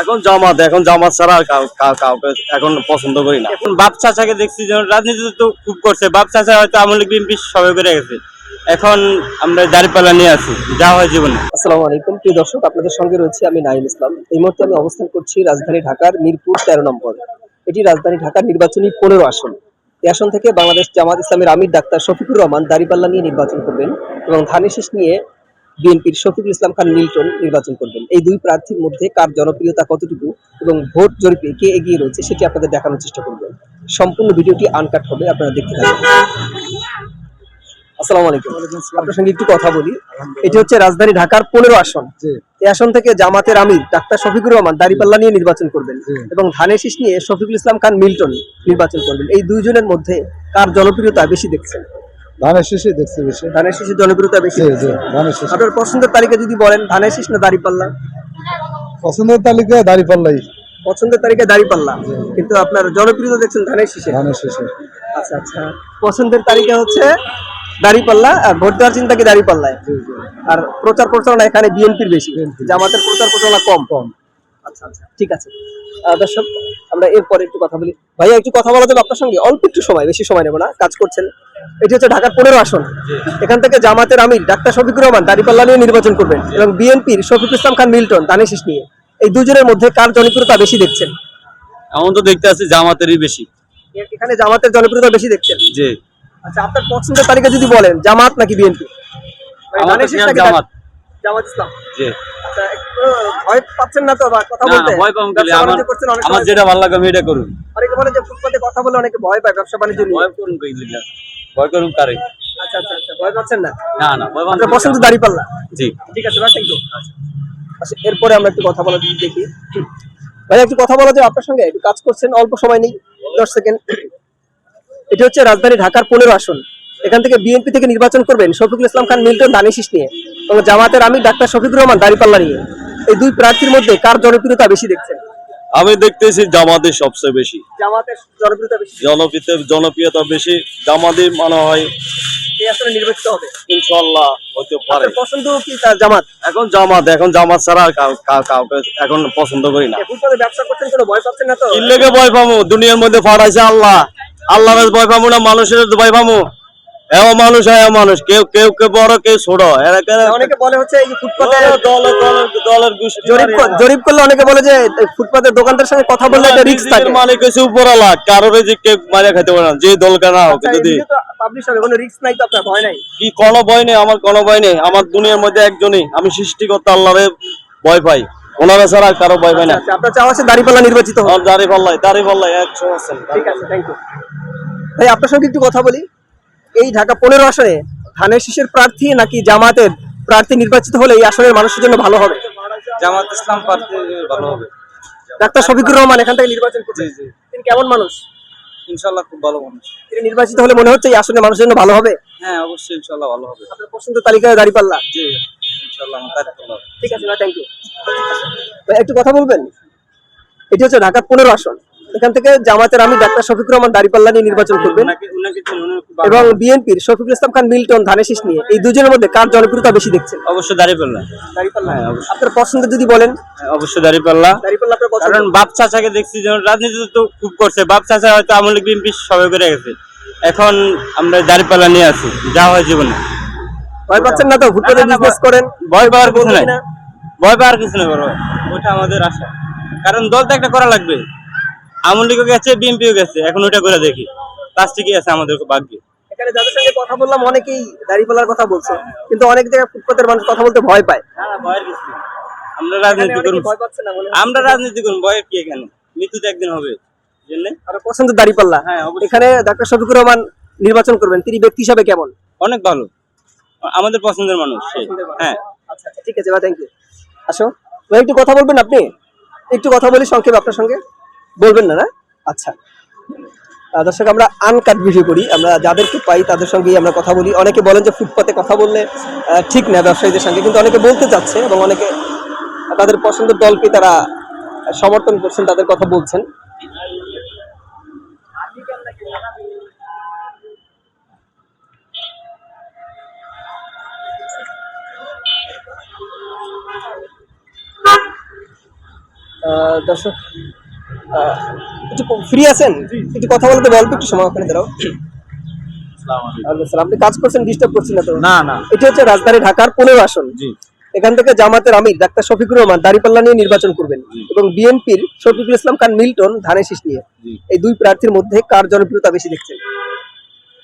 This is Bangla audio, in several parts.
এখন জামাত এখন জামাত ছাড়া আর কাউ- কাউ- কাউকে এখন পছন্দ করি না। এখন বাপ চাচাকে দেখছি যেমন রাজনীতি তো খুব করছে, বাপ চাচা হয়তো আমলি বিএনপি সবাই করে গেছে। এখন আমরা দাঁড়িপাল্লা নিয়ে আছি, যা হয় জীবনে। আসসালামু আলাইকুম, প্রিয় দর্শক, আপনাদের সঙ্গে রয়েছে আমি নাইম ইসলাম। এই মুহূর্তে আমি অবস্থান করছি রাজধানী ঢাকার মিরপুর তেরো নম্বর। এটি রাজধানী ঢাকার নির্বাচনী পনেরো আসন। এই আসন থেকে বাংলাদেশ জামাত ইসলামের আমির ডাক্তার শফিকুর রহমান দাড়িপাল্লা নিয়ে নির্বাচন করবেন এবং ধানের শেষ নিয়ে বিএনপির শফিকুল ইসলাম খান মিল্টন নির্বাচন করবেন। এই দুই প্রার্থীর মধ্যে কার জনপ্রিয়তা কতটুকু এবং ভোট জরিপে কে এগিয়ে রয়েছে সেটি আপনাদের দেখানোর চেষ্টা করবেন সম্পূর্ণ ভিডিওটি আনকাট হবে আপনারা দেখতে থাকুন। আসসালামু আলাইকুম। আপনার সঙ্গে একটু কথা বলি। এটি হচ্ছে রাজধানী ঢাকার পনেরো আসন। এই আসন থেকে জামাতের আমির ডাক্তার শফিকুর রহমান দাড়িপাল্লা নিয়ে নির্বাচন করবেন এবং ধানের শীষ নিয়ে শফিকুল ইসলাম খান মিল্টন নির্বাচন করবেন। এই দুইজনের মধ্যে কার জনপ্রিয়তা বেশি দেখছেন? ধানের শেষে দেখছি বেশি। ধানের শীষের জনপ্রিয়তা বেশি। জি জি ধানের শেষে। আপনার পছন্দের তালিকা যদি বলেন ধানের শীষ না দাড়িপাল্লা? পছন্দের তালিকায় পছন্দের দাড়িপাল্লা। কিন্তু আপনার জনপ্রিয়তা দেখছেন ধানের শীষে? ধানের শেষে। আচ্ছা আচ্ছা। পছন্দের তালিকা হচ্ছে দাড়িপাল্লা আর ভোট দেওয়ার চিন্তা কি দাড়িপাল্লায়? আর প্রচার প্রচারণা এখানে বিএনপির বেশি। জামাতের প্রচার প্রচারণা কম। কম। আচ্ছা আচ্ছা। ঠিক আছে। দর্শক আমরা এরপরে একটু কথা বলি। ভাইয়া একটু কথা বলা যাবে আপনার সঙ্গে? অল্প একটু সময় বেশি সময় নেব না কাজ করছেন। এটি হচ্ছে ঢাকার পনেরো আসন। এখান থেকে জামাতের আমির ডাক্তার শফিকুর রহমান দাড়িপাল্লা নিয়ে নির্বাচন করবেন এবং বিএনপির শফিক ইসলাম খান মিল্টন দানেশিস নিয়ে। এই দুজনের মধ্যে কার জনপ্রিয়তা বেশি দেখছেন? এমন তো দেখতে আছি জামাতেরই বেশি। এখানে জামাতের জনপ্রিয়তা বেশি দেখছেন? যে আচ্ছা আপনার পছন্দের তালিকা যদি বলেন জামাত নাকি বিএনপি? জামাত? জামাত ইসলাম। যে আচ্ছা ভয় পাচ্ছেন না তো কথা বলতে? ভয় পাবো ব্যবসা আমার বাণিজ্য করছেন অনেক আমার যেটা ভালো লাগে আমি এটা করুন। অনেকে বলে যে ফুটপাতে কথা বলে অনেকে ভয় পায় ব্যবসা বাণিজ্য নিয়ে। ভয় করুন কই লিগা? ভয় করুন কারে? আচ্ছা আচ্ছা আচ্ছা ভয় পাচ্ছেন না? না না ভয় আপনার পাবো পছন্দ পাল্লা। জি। ঠিক আছে আচ্ছা এরপরে আমরা একটু কথা বলা দেখি। ভাই একটু কথা বলা যায় আপনার সঙ্গে? একটু কাজ করছেন অল্প সময় নেই দশ সেকেন্ড। এটি হচ্ছে রাজধানী ঢাকার পনেরো আসন। এখান থেকে বিএনপি থেকে নির্বাচন করবেন শফিকুল ইসলাম খান মিল্টন দানিশিস নিয়ে। এবং জামাতের আমি ডাক্তার শফিকুর রহমান দাড়িপাল্লা নিয়ে। এই দুই প্রার্থীর মধ্যে কার জনপ্রিয়তা বেশি দেখছেন? আমি দেখতেছি জামাতের সবচেয়ে বেশি। জামাতের জনপ্রিয়তা বেশি? জনপ্রিয়তা জনপ্রিয়তা বেশি। জামাতই মনে হয় নির্বাচিত হবে? ইনশাল্লাহ হতে পারে। পছন্দ কি জামাত? এখন জামাত এখন জামাত ছাড়া আর কাউ- কাউ- কাউকে এখন পছন্দ করি না। ব্যবসা করছেন কোনো ভয় পাচ্ছেন না তো? কিল্লেকে ভয় পামু? দুনিয়ার মধ্যে ফাটাইছে আল্লাহ। আল্লাহ ভয় পামু না মানুষের ভয় পামু? এও মানুষ এও মানুষ। কেউ কেউ কেউ বড় কেউ ছোট। এরা অনেকে বলে হচ্ছে এই ফুটপাতে দলের দলের দলের দলের গোষ্ঠী জরিপ করলে অনেকে বলে যে ফুটপাতের দোকানদার সঙ্গে কথা বললে একটা রিস্ক থাকে। মালিক হচ্ছে উপরালা কারোর যে কেউ পারে না। যে দল কেনা হোক আচ্ছা, যদি পাবলিশ হবে কোনো রিস্ক নাই তো আপনার ভয় নাই? কি কোনো ভয় নেই আমার কোনো ভয় নেই। আমার দুনিয়ার মধ্যে একজনই। আমি সৃষ্টিকর্তা আল্লাহরে ভয় পাই। ওনারা ছাড়া কারও ভয় পাই না। আচ্ছা আপনার চাওয়া আছে দাড়িপাল্লা নির্বাচিত হবে আমার দাড়ি পাল্লাই দাড়ি পাল্লাই একশো পার্সেন্ট ঠিক আছে থ্যাংক ইউ ভাই আপনার সঙ্গে একটু কথা বলি। এই ঢাকা পনেরো আসনে ধানের শীষের প্রার্থী নাকি জামাতের প্রার্থী নির্বাচিত হলে এই আসনের মানুষের জন্য ভালো হবে? জামাত ইসলাম পার্টি ভালো হবে। ডাক্তার শফিকুর রহমান এখান থেকে নির্বাচন করছেন। তিনি কেমন মানুষ? ইনশাল্লাহ খুব ভালো মানুষ। তিনি নির্বাচিত হলে মনে হচ্ছে এই আসনের মানুষের জন্য ভালো হবে? হ্যাঁ অবশ্যই ইনশাল্লাহ ভালো হবে। আপনার পছন্দের তালিকায় দাড়িপাল্লা জি ইনশাল্লাহ ঠিক আছে থ্যাংক ইউ একটু কথা বলবেন? এটি হচ্ছে ঢাকার পনেরো আসন। এখান থেকে জামাতের আমি ডাক্তার শফিকুর রহমান দাড়িপাল্লা নিয়ে নির্বাচন করবেন। এবং বিএনপির শফিকুল ইসলাম খান মিল্টন ধানেশিস নিয়ে এই দুজনের মধ্যে কার জনপ্রিয়তা বেশি দেখছেন? অবশ্যই দাড়ি পাল্লা দাড়িপাল্লা? হ্যাঁ, অবশ্যই। আপনার পছন্দ যদি বলেন। অবশ্যই দাড়ি পাল্লা দাড়িপাল্লা কারণ বাপ চাচাকে দেখছি যেমন রাজনীতি তো খুব করছে। বাপ চাচা হয়তো আমলি বিএনপি সবাই করে গেছে। এখন আমরা দাঁড়িপাল্লা নিয়ে আছি যা হয় জীবনে। ভয় পাচ্ছেন না তো? না, বিজনেস করেন? ভয় পাওয়ার কিছু নাই। ভয় পাওয়ার কিছু নেই বড়। ওটা আমাদের আশা। কারণ দল তো একটা করা লাগবে। আমলি গেছে বিএনপিও গেছে এখন ওটা করে দেখি। কাজ ঠিকই আছে আমাদের ভাগ্যে? এখানে যাদের সঙ্গে কথা বললাম অনেকেই দাড়িপাল্লার কথা বলছে কিন্তু অনেক জায়গায় ফুটপাতের মানুষ কথা বলতে ভয় পায়। না না ভয়ের কিছু আমরা রাজনীতি অনেকেই করুন ভয় পাচ্ছে না হয়। আমরা রাজনীতি করুন ভয়ের কি এখানে? মৃত্যু তো একদিন হবে জন্যে আপনার পছন্দ দাড়িপাল্লা। হ্যাঁ, এখানে ডাক্তার শফিকুর রহমান নির্বাচন করবেন তিনি ব্যক্তি হিসাবে কেমন? অনেক ভালো। আমাদের পছন্দের মানুষ হ্যাঁ। আচ্ছা আচ্ছা, ঠিক আছে ভাই থ্যাংক ইউ আসো। একটু কথা বলবেন আপনি? একটু কথা বলি সংক্ষেপে আপনার সঙ্গে। বলবেন না না? আচ্ছা। দর্শক, আমরা আনকাট ভিডিও করি। আমরা যাদেরকে পাই তাদের সঙ্গেই আমরা কথা বলি। অনেকে বলেন যে ফুটপাতে কথা বললে ঠিক না ব্যবসায়ীদের সঙ্গে, কিন্তু অনেকে বলতে চাচ্ছে এবং অনেকে তাদের পছন্দের দলকে তারা সমর্থন করছেন, তাদের কথা বলছেন। দর্শক একটু ফ্রি আছেন? একটু কথা বলতে অল্প একটু সময় ওখানে দাঁড়াও। আপনি কাজ করছেন ডিস্টার্ব করছি না তো? না না। এটা হচ্ছে রাজধানী ঢাকার পনেরো আসন। জি। এখান থেকে জামাতের আমির ডাক্তার শফিকুর রহমান দাঁড়িপাল্লা নিয়ে নির্বাচন করবেন এবং বিএনপির শফিকুল ইসলাম খান মিল্টন ধানের শীষ নিয়ে এই দুই প্রার্থীর মধ্যে কার জনপ্রিয়তা বেশি দেখছেন?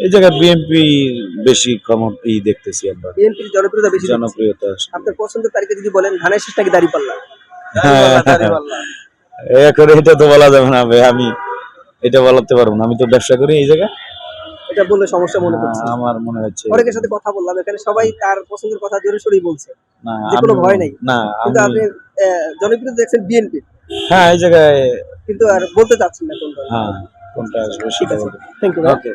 এই জায়গায় বিএনপি বেশি ক্ষমন এই দেখতেছি আমরা। বিএনপির জনপ্রিয়তা বেশি। জনপ্রিয়তা আপনার পছন্দের তারিখে যদি বলেন ধানের শীষ নাকি দাঁড়িপাল্লা? হ্যাঁ। এখন এটা তো বলা যাবে না ভাই আমি এটা বলাতে পারব না আমি তো ব্যবসা করি এই জায়গায়। এটা বললে সমস্যা মনে করছি। আমার মনে হচ্ছে। অনেকের সাথে কথা বললাম এখানে সবাই তার পছন্দের কথা জোরে সোরেই বলছে। না যে কোনো ভয় নেই। না কিন্তু আপনি আহ, দেখছেন বিএনপি। হ্যাঁ এই জায়গায় কিন্তু আর বলতে চাচ্ছেন না কোন দল। হ্যাঁ কোনটা আসবে সেটা বলব। থ্যাংক ইউ ওকে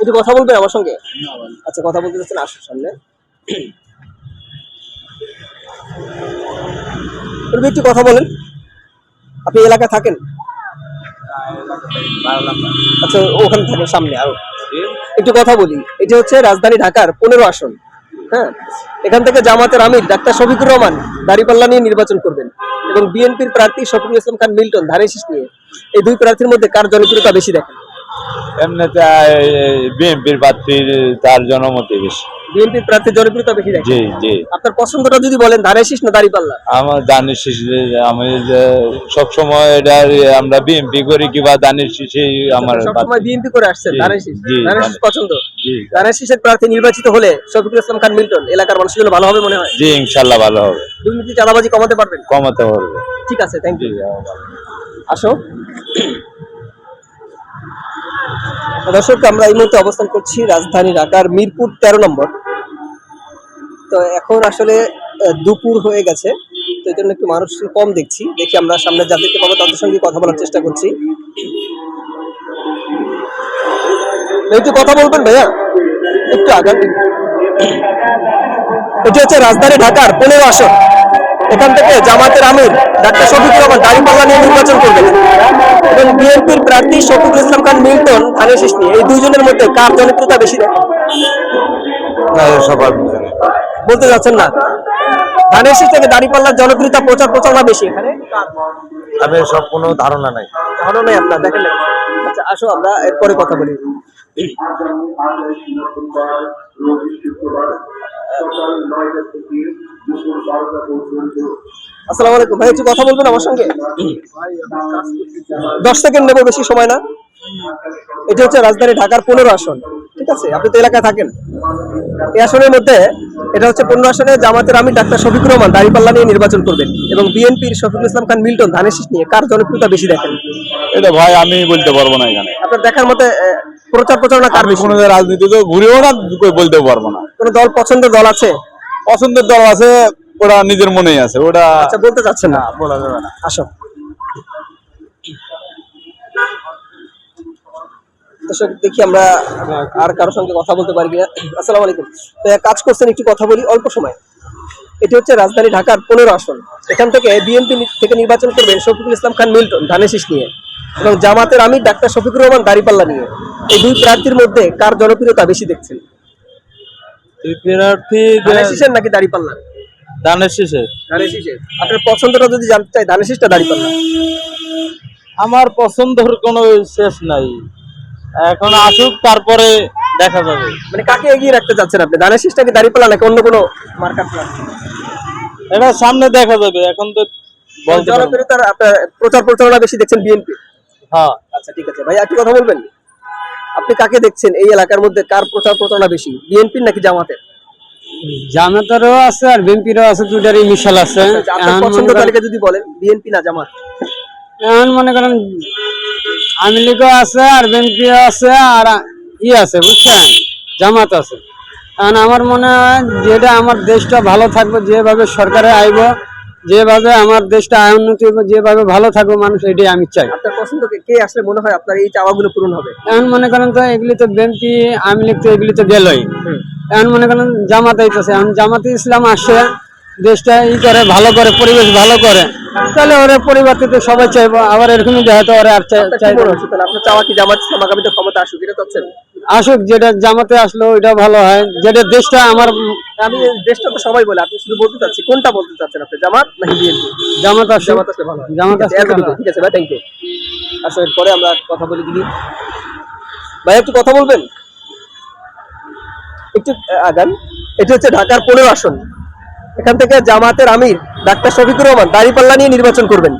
একটু কথা বলবেন আমার সঙ্গে? আচ্ছা কথা বলতে চাচ্ছেন আসুন সামনে। একটু কথা বলেন। আপনি এলাকা থাকেন? আচ্ছা ওখানে থাকেন, সামনে আরও। একটু কথা বলি, এটা হচ্ছে রাজধানী ঢাকার পনেরো আসন হ্যাঁ? এখান থেকে জামাতের আমির ডাক্তার শফিকুর রহমান দাঁড়িপাল্লা নিয়ে নির্বাচন করবেন এবং বিএনপির প্রার্থী শফিকুল ইসলাম খান মিল্টন, ধানের শীষ নিয়ে। এই দুই প্রার্থীর মধ্যে কার জনপ্রিয়তা বেশি দেখেন? এমনিতে বিএনপির প্রার্থীর তার জনমতে বেশি। বিএনপির প্রার্থীর জনপ্রিয়তা বেশি জি জি। আপনার পছন্দটা যদি বলেন ধানের শীষ না দাঁড়িপাল্লা আমার দানের শিশু আমি সব সময় এটা আমরা বিএনপি করি কিংবা দানের শিশু আমার সবসময় বিএনপি করে আসছেন ধানের শীষ? ধানের শীষ পছন্দ? জি। ধানের শীষের প্রার্থী নির্বাচিত হলে শফিকুল ইসলাম খান মিল্টন এলাকার মানুষের জন্য ভালো হবে মনে হয়? জি ইনশাল্লাহ ভালো হবে। দুর্নীতি চাঁদাবাজি কমাতে পারবেন? কমাতে পারবে। ঠিক আছে থ্যাংক ইউ আসো। দর্শক, আমরা এই মুহূর্তে অবস্থান করছি রাজধানী ঢাকার মিরপুর তেরো নম্বর। তো এখন আসলে দুপুর হয়ে গেছে, তো এই জন্য একটু মানুষ কম দেখছি। দেখি আমরা সামনে যাদেরকে পাবো তাদের সঙ্গে কথা বলার চেষ্টা করছি। একটু কথা বলবেন ভাইয়া? একটু আগান। এটা হচ্ছে রাজধানী ঢাকার পনেরো আসন। এখান থেকে জামাতের আমির ডাক্তার শফিকুর রহমান দাঁড়িপাল্লা নিয়ে নির্বাচন করবেন। এবং বিএনপির প্রার্থী শফিকুল ইসলাম খান মিল্টন ধানের নিয়ে এই দুইজনের মধ্যে কার জনপ্রিয়তা বেশি? সবার বলতে যাচ্ছেন না। ধানের শীষ থেকে দাঁড়িপাল্লার জনপ্রিয়তা প্রচার প্রচার প্রচারণা বেশি এখানে। আমি সব কোনো ধারণা নাই। ধারণা নেই আপনার দেখেন আচ্ছা আসো আমরা এরপরে কথা বলি। আসসালামু আলাইকুম। ভাই একটু কথা বলবেন আমার সঙ্গে? দশ সেকেন্ড নেব বেশি সময় না। এটা হচ্ছে রাজধানী ঢাকার পনেরো আসন। ঠিক আছে? আপনি তো এলাকায় থাকেন। এই আসনের মধ্যে এটা হচ্ছে পনেরো আসনে জামাতের আমি ডাক্তার শফিকুর রহমান দাঁড়িপাল্লা নিয়ে নির্বাচন করবেন এবং বিএনপির শফিকুল ইসলাম খান মিল্টন ধানের শীষ নিয়ে কার জনপ্রিয়তা বেশি দেখেন? এটা ভাই আমি বলতে পারব না এখানে। আপনার দেখার মতে প্রচার প্রচারণা কার বেশি? কোনো রাজনীতি তো ঘুরেও না বলতে পারব না। কোন দল পছন্দের দল আছে? পছন্দের দল আছে ওটা নিজের মনেই আছে ওটা আচ্ছা বলতে চাচ্ছেন না? বলা যাবে না। আসো। দর্শক দেখি আমরা আর কারোর সঙ্গে কথা বলতে পারি কিনা। আসসালামু আলাইকুম। তো এক কাজ করছেন একটু কথা বলি অল্প সময়। এটি হচ্ছে রাজধানী ঢাকার পনেরো আসন। এখান থেকে বিএনপি থেকে নির্বাচন করবেন শফিকুল ইসলাম খান মিল্টন ধানের শীষ নিয়ে। এবং জামাতের আমি ডাক্তার শফিকুর রহমান দাঁড়িপাল্লা নিয়ে। এই দুই প্রার্থীর মধ্যে কার জনপ্রিয়তা বেশি দেখছেন? প্রার্থী ধানের শীষের নাকি দাঁড়িপাল্লা দানের শেষে ধানের শীষের। আপনার পছন্দটা যদি জানতে চাই ধানের শীষটা দাঁড়িপাল্লা আমার পছন্দর কোনো শেষ নাই। এখন আসুক তারপরে দেখা যাবে। মানে কাকে এগিয়ে রাখতে চাচ্ছেন আপনি? ধানের কি দাঁড়িপাল্লা নাকি অন্য কোনো মার্কার প্ল্যান এটা সামনে দেখা যাবে এখন তো। জনপ্রিয়তার আপনার প্রচার প্রচারণা বেশি দেখছেন বিএনপি। হ্যাঁ। আচ্ছা ঠিক আছে। ভাই একটু কথা বলবেন? আপনি কাকে দেখছেন এই এলাকার মধ্যে? কার প্রচার প্রচারণা বেশি? বিএনপির নাকি জামাতের? জামাতেরও আছে আর বিএনপিরও আছে দুটারই মিশাল আছে। আচ্ছা, আপনার পছন্দ তালিকা যদি বলেন বিএনপি না জামাত? এখন মনে করেন আওয়ামী লীগও আছে আর বিএনপিও আছে আর ই আছে বুঝছেন? জামাত আছে। কারণ আমার মনে হয় যেটা আমার দেশটা ভালো থাকবে যেভাবে সরকারে আইব যেভাবে আমার দেশটা আয় উন্নতি যেভাবে ভালো থাকবে মানুষ এটাই আমি চাই। আপনার পছন্দ কে- আসলে মনে হয় আপনার এই চাওয়াগুলো পূরণ হবে? এখন মনে করেন তো এগুলি তো বিএনপি আওয়ামী লীগ তো এগুলি তো গেলই। এখন মনে করেন জামাত আইতেছে এখন জামাতে ইসলাম আসে দেশটা ই করে ভালো করে পরিবেশ ভালো করে। তাহলে ওরা পরিবর্তে তো সবাই চাইব আবার এরকমই দেখা তো ওরা আর চাই- চাওয়া কি জামাত ইসলাম আগামীতে ক্ষমতা আসুক? এটা চাচ্ছেন আসুক যেটা জামাতে আসলো ওইটা ভালো হয়। যেটা দেশটা আমার আমি দেশটা তো সবাই বলে আপনি শুধু বলতে চাচ্ছি কোনটা বলতে চাচ্ছেন আপনি জামাত নাকি বিএনপি জামাত আসুক জামাত আসলে ভালো। জামাত আসলে ঠিক আছে ভাই থ্যাংক ইউ আসলে পরে আমরা কথা বলে দিবি ভাই একটু কথা বলবেন? একটু আগান। এটা হচ্ছে ঢাকার পনেরো আসন। এখান থেকে জামাতের আমির ডাক্তার শফিকুর রহমান দাঁড়িপাল্লা নিয়ে নির্বাচন করবেন।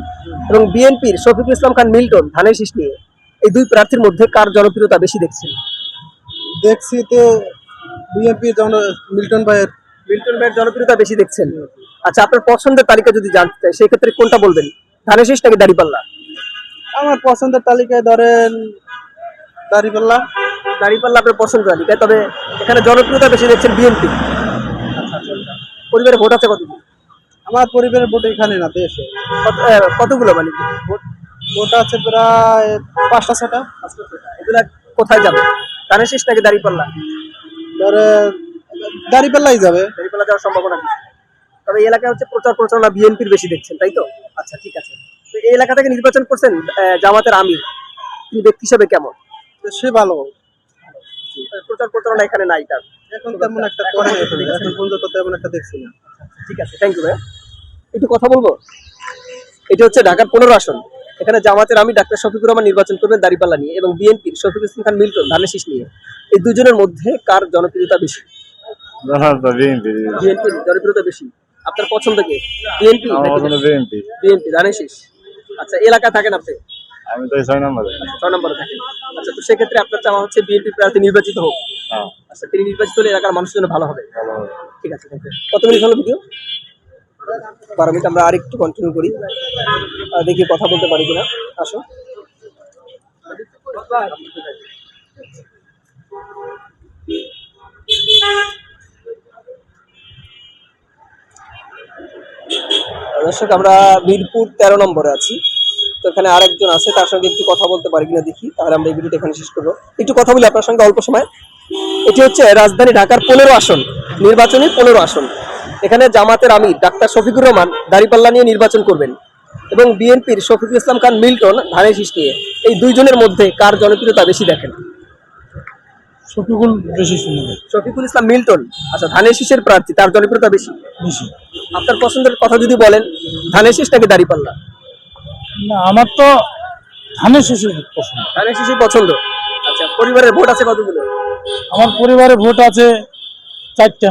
এবং বিএনপির শফিকুল ইসলাম খান মিল্টন ধানের শীষ নিয়ে। এই দুই প্রার্থীর মধ্যে কার জনপ্রিয়তা বেশি দেখছেন? দেখছি তো বিএনপি যেমন মিল্টন ভাইয়ের। মিল্টন ভাইয়ের জনপ্রিয়তা বেশি দেখছেন। আচ্ছা আপনার পছন্দের তালিকা যদি জানতে চাই সেই ক্ষেত্রে কোনটা বলবেন? ধানের শীষ নাকি দাঁড়িপাল্লা? আমার পছন্দের তালিকায় ধরেন দাড়িপাল্লা। দাঁড়িপাল্লা আপনার পছন্দ তালিকায় তবে এখানে জনপ্রিয়তা বেশি দেখছেন বিএনপি। পরিবারে ভোট আছে কতগুলো? আমার পরিবারের ভোট এখানে না দেশে। কত কতগুলো মানে? ভোট ভোট আছে প্রায় পাঁচটা ছটা এগুলা কোথায় যাবে? ধানের শীষ নাকি দাঁড়িপাল্লা? ধরে দাড়িপাল্লাই যাবে। দাঁড়িপাল্লা যাওয়ার সম্ভাবনা বেশি। তবে এই এলাকায় হচ্ছে প্রচার প্রচারণা বিএনপির বেশি দেখছেন তাই তো? আচ্ছা ঠিক আছে। তো এই এলাকা থেকে নির্বাচন করছেন আহ, জামাতের আমির। তিনি ব্যক্তি হিসেবে কেমন? তো সে ভালো। প্রচার প্রচারণা এখানে নাই তার। এখন তেমন একটা করে এখন। এখন পর্যন্ত তেমন একটা দেখছি না। ঠিক আছে থ্যাংক ইউ ভাই একটু কথা বলব? এটা হচ্ছে ঢাকার পনেরো আসন। এখানে জামাতের আমি ডাক্তার শফিকুর রহমান নির্বাচন করবেন দাঁড়িপাল্লা নিয়ে এবং বিএনপির শফিকুল ইসলাম খান মিল্টন ধানের শীষ নিয়ে। এই দুজনের মধ্যে কার জনপ্রিয়তা বেশি? বিএনপির জনপ্রিয়তা বেশি। আপনার পছন্দ কে? BNP BNP. বিএনপি ধানের শীষ? আচ্ছা এই এলাকায় থাকেন আপনি? আমি তো ছয় নম্বরে। আচ্ছা, ছয় নম্বরে থাকেন। আচ্ছা তো সেক্ষেত্রে আপনার চাওয়া হচ্ছে বিএনপি প্রার্থী নির্বাচিত হোক। হ্যাঁ। আচ্ছা তিনি নির্বাচিত হলে এলাকার মানুষের জন্য ভালো হবে। ঠিক আছে কত মিনিট হলো ভিডিও বারো মিনিট আমরা আরেকটু কন্টিনিউ করি। দেখি কথা বলতে পারি কিনা। আসো। দর্শক, আমরা মিরপুর তেরো নম্বরে আছি। তো এখানে আরেকজন আছে, তার সঙ্গে একটু কথা বলতে পারি কিনা দেখি। তাহলে আমরা এই ভিডিওটা এখানে শেষ করব। একটু কথা বলি আপনার সঙ্গে অল্প সময়। এটি হচ্ছে রাজধানী ঢাকার পনেরো আসন, নির্বাচনী পনেরো আসন। এখানে জামাতের আমির ডাক্তার শফিকুর রহমান দাঁড়িপাল্লা নিয়ে নির্বাচন করবেন এবং বিএনপির শফিকুল ইসলাম খান মিল্টন ধানের শীষ নিয়ে। এই দুইজনের মধ্যে কার জনপ্রিয়তা বেশি দেখেন? শফিকুল বেশি শুনবে শফিকুল ইসলাম মিল্টন। আচ্ছা ধানের শীষের প্রার্থী তার জনপ্রিয়তা বেশি? বেশি। আপনার পছন্দের কথা যদি বলেন ধানের শীষ নাকি দাঁড়িপাল্লা? না আমার তো ধানের শিশু পছন্দ। ধানের শীষই পছন্দ? আচ্ছা পরিবারের ভোট আছে কতগুলো? আমার পরিবারে ভোট আছে চারটা।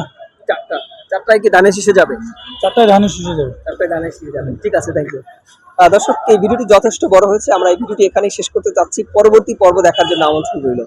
চারটায় কি ধানের শীষে যাবে? চারটায় ধানের শিশে যাবে। চারটায় গানে শিশে যাবেন ঠিক আছে থ্যাংক ইউ দর্শক এই ভিডিওটি যথেষ্ট বড় হয়েছে। আমরা এই ভিডিওটি এখানেই শেষ করতে চাচ্ছি পরবর্তী পর্ব দেখার জন্য আমন্ত্রণ রইল।